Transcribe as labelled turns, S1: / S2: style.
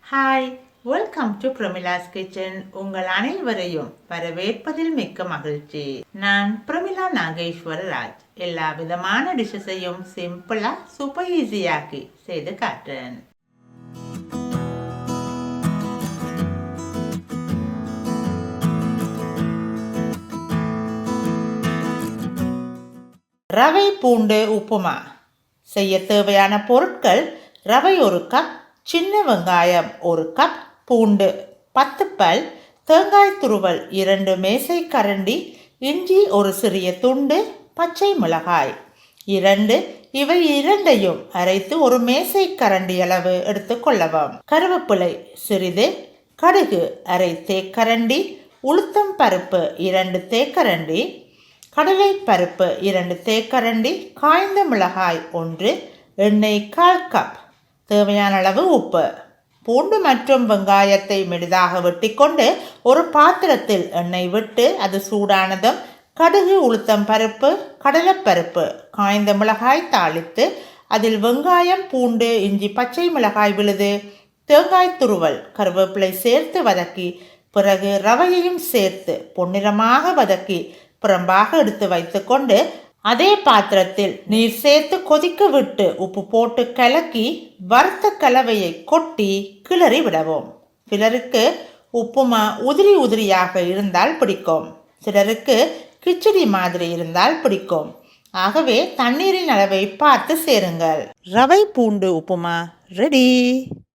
S1: Hi welcome to Pramila's kitchen உங்கள் அனைவரையும் வரவேற்பதில் மிக்க மகிழ்ச்சி. நான் பிரமிளா நாகேஸ்வர ராஜ் எல்லா விதமான டிஷ்ஷஸையும் சிம்பிளா சூப்பர் ஈஸியாக்கி செய்து காட்டுறேன். ரவை பூண்டு உப்புமா. செய்ய தேவையான பொருட்கள் ரவை ஒரு கப் சின்ன வெங்காயம் ஒரு கப் பூண்டு பத்து பல் தேங்காய் துருவல் இரண்டு மேசை கரண்டி இஞ்சி ஒரு சிறிய துண்டு பச்சை மிளகாய். இரண்டு இவை இரண்டையும் அரைத்து ஒரு மேசை கரண்டி அளவு எடுத்துக்கொள்ளவும் கருவேப்பிலை சிறிது கடுகு அரை தேக்கரண்டி உளுத்தம் பருப்பு இரண்டு தேக்கரண்டி கடலை பருப்பு இரண்டு தேக்கரண்டி காய்ந்த மிளகாய் ஒன்று எண்ணெய் கால் கப். தேவையான அளவு உப்பு. பூண்டு மற்றும் வெங்காயத்தை மெலிதாக வெட்டிக்கொண்டு ஒரு பாத்திரத்தில் எண்ணெய் விட்டு அது சூடானதும் கடுகு உளுத்தம் பருப்பு கடலைப்பருப்பு காய்ந்த மிளகாய் தாளித்து அதில் வெங்காயம் பூண்டு இஞ்சி பச்சை மிளகாய் விழுது தேங்காய் துருவல் கருவேப்பிலை சேர்த்து வதக்கி பிறகு ரவையையும் சேர்த்து பொன்னிறமாக வதக்கி புறம்பாக எடுத்து வைத்துக்கொண்டு அதே பாத்திரத்தில் நீர் சேர்த்து கொதிக்க விட்டு உப்பு போட்டு கலக்கி வறுத்த கலவையை கொட்டி கிளறி விடவும். சிலருக்கு உப்புமா உதிரி உதிரியாக இருந்தால் பிடிக்கும். சிலருக்கு கிச்சடி மாதிரி இருந்தால் பிடிக்கும். ஆகவே தண்ணீரின் அளவை பார்த்து சேருங்கள். ரவை பூண்டு உப்புமா ரெடி.